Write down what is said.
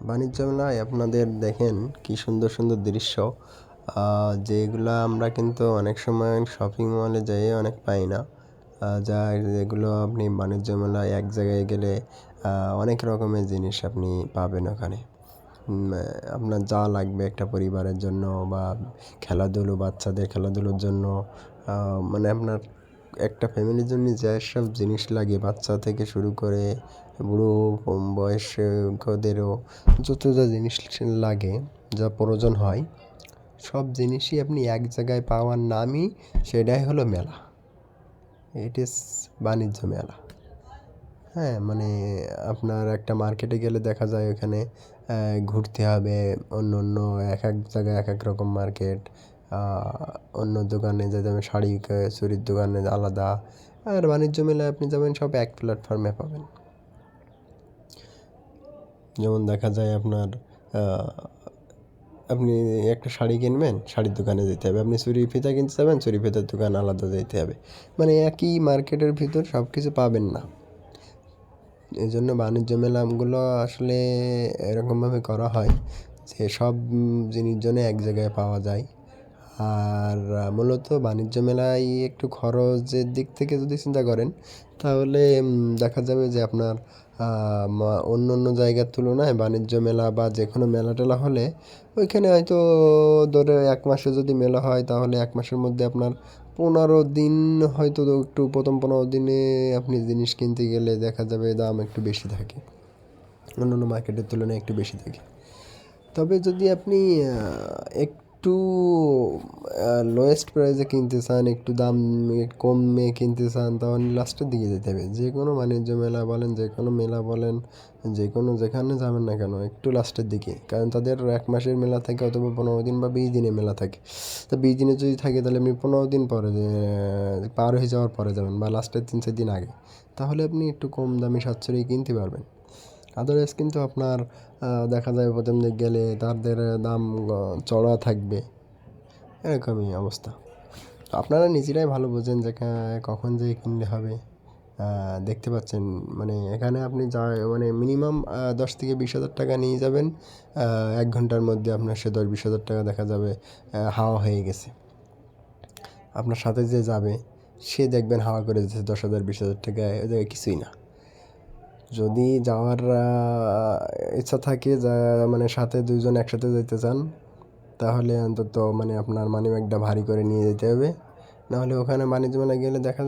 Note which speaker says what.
Speaker 1: বাণিজ্য মেলায় আপনাদের দেখেন কি সুন্দর সুন্দর দৃশ্য। যেগুলো আমরা কিন্তু অনেক সময় শপিং মলে যেয়ে অনেক পাই না। যা যেগুলো আপনি বাণিজ্য মেলায় এক জায়গায় গেলে অনেক রকমের জিনিস আপনি পাবেন ওখানে। আপনার যা লাগবে একটা পরিবারের জন্য বা খেলাধুলো, বাচ্চাদের খেলাধুলোর জন্য মানে আপনার একটা ফ্যামিলির জন্য যেসব জিনিস লাগে, বাচ্চা থেকে শুরু করে বুড়ো বয়স্কদেরও যত যা জিনিস লাগে, যা প্রয়োজন হয়, সব জিনিসই আপনি এক জায়গায় পাওয়ার নামই সেটাই হলো মেলা। ইট ইস বাণিজ্য মেলা। হ্যাঁ মানে আপনার একটা মার্কেটে গেলে দেখা যায় ওখানে ঘুরতে হবে অন্য অন্য এক এক জায়গায় এক এক রকম মার্কেট অন্য দোকানে হবে শাড়ি চুরির দোকানে আলাদা। আর বাণিজ্য মেলায় আপনি যাবেন, সব এক প্ল্যাটফর্মে পাবেন। যেমন দেখা যায় আপনার আপনি একটা শাড়ি কিনবেন, শাড়ির দোকানে যেতে হবে। আপনি চুরি ফিতা কিনতে যাবেন, চুরি ফিতার দোকান আলাদা যেতে হবে। মানে একই মার্কেটের ভিতর সব কিছু পাবেন না। এই জন্য বাণিজ্য মেলাগুলো আসলে এরকমভাবে করা হয় যে সব জিনিস জন্য এক জায়গায় পাওয়া যায়। আর মূলত বাণিজ্য মেলায় একটু খরচের দিক থেকে যদি চিন্তা করেন, তাহলে দেখা যাবে যে আপনার অন্য অন্য জায়গার তুলনায় বাণিজ্য মেলা বা যে কোনো মেলা টেলা হলে, ওইখানে হয়তো ধরে এক মাসে যদি মেলা হয়, তাহলে এক মাসের মধ্যে আপনার পনেরো দিন হয়তো একটু প্রথম পনেরো দিনে আপনি জিনিস কিনতে গেলে দেখা যাবে দাম একটু বেশি থাকে। অন্য অন্য মার্কেটের তুলনায় একটু বেশি থাকে। তবে যদি আপনি একটু লোয়েস্ট প্রাইসে কিনতে চান, একটু দাম কমে কিনতে চান তাহলে লাস্টের দিকে যেতে হবে। যে কোনো বাণিজ্য মেলা বলেন, যে কোনো মেলা বলেন, যে কোনো যেখানে যাবেন না কেন, একটু লাস্টের দিকে। কারণ তাদের এক মাসের মেলা থাকে অথবা পনেরো দিন বা বিশ দিনের মেলা থাকে। তো বিশ দিনে যদি থাকে, তাহলে আপনি পনেরো দিন পরে পার হয়ে যাওয়ার পরে যাবেন, বা লাস্টের তিন চার দিন আগে। তাহলে আপনি একটু কম দামে সাশ্রয়ী কিনতে পারবেন। আদারওয়াইজ কিন্তু আপনার দেখা যায় প্রথম দিক গেলে তাদের দাম চড়া থাকবে। এরকমই অবস্থা। আপনারা নিজেরাই ভালো বোঝেন যে কখন যে কিনলে হবে। দেখতে পাচ্ছেন মানে এখানে আপনি যা মানে মিনিমাম দশ থেকে বিশ হাজার টাকা নিয়ে যাবেন। এক ঘণ্টার মধ্যে আপনার সে দশ বিশ হাজার টাকা দেখা যাবে হাওয়া হয়ে গেছে। আপনার সাথে যে যাবে, সে দেখবেন হাওয়া করে দিচ্ছে দশ হাজার, বিশ হাজার টাকা কিছুই না। যদি যাওয়ার ইচ্ছা থাকে যা মানে সাথে দুজন একসাথে যেতে চান, তাহলে অন্তত মানে আপনার মানি ব্যাগটা ভারী করে নিয়ে যেতে হবে। নাহলে ওখানে মানি মেলায় গেলে দেখা